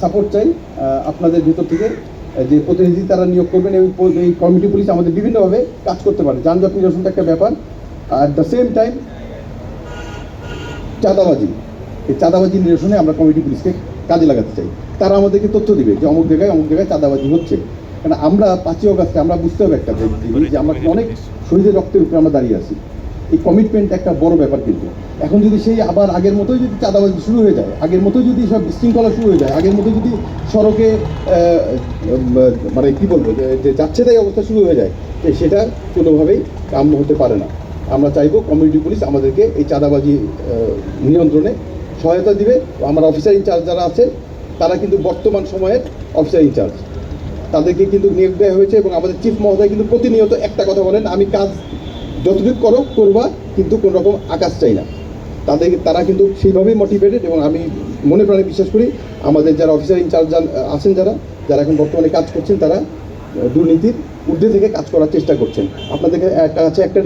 Support চাই আপনাদের ভিতর থেকে যে প্রতিনিধি তারা নিয়োগ করবেন এবং এই কমিটি পুলিশ আমাদের বিভিন্নভাবে কাজ করতে পারে। যানজট নিরসনটা একটা ব্যাপার। আর দ্য সেম টাইম চাঁদাবাজি। এই চাঁদাবাজি নিরসনে আমরা কমিটি পুলিশকে কাজে লাগাতে চাই। তারা আমাদেরকে তথ্য দিবে যে অমুক জায়গায় অমুক জায়গায় চাঁদাবাজি হচ্ছে। কারণ আমরা পাঁচই অগাস্টে আমরা বুঝতে হবে একটা যে আমরা অনেক শহীদের রক্তের উপরে আমরা দাঁড়িয়ে আছি। এই কমিটমেন্ট একটা বড় ব্যাপার কিন্তু। এখন যদি সেই আবার আগের মতোই যদি চাঁদাবাজি শুরু হয়ে যায়, আগের মতোই যদি সব বিশৃঙ্খলা শুরু হয়ে যায়, আগের মতো যদি সড়কে মানে কি বলব, যে- যাচ্ছে তাই অবস্থা শুরু হয়ে যায় সেটা কোনোভাবেই কাম্য হতে পারে না। আমরা চাইব কমিউনিটি পুলিশ আমাদেরকে এই চাঁদাবাজি নিয়ন্ত্রণে সহায়তা দিবে। আমার অফিসার ইনচার্জ যারা আছে, তারা কিন্তু বর্তমান সময়ের অফিসার ইনচার্জ তাদেরকে কিন্তু নিয়োগ দেওয়া হয়েছে এবং আমাদের চিফ মহোদয় কিন্তু প্রতিনিয়ত একটা কথা বলেন, আমি কাজ যতটুকু করো, করবা, কিন্তু কোনো রকম আকাশ চাই না। তাদের, তারা কিন্তু সেইভাবেই মোটিভেটেড এবং আমি মনে প্রাণে বিশ্বাস করি, আমাদের যারা অফিসার ইনচার্জ আছেন যারা যারা এখন বর্তমানে কাজ করছেন, তারা দুর্নীতির ঊর্ধ্বে থেকে কাজ করার চেষ্টা করছেন। আপনাদের আছে, একটা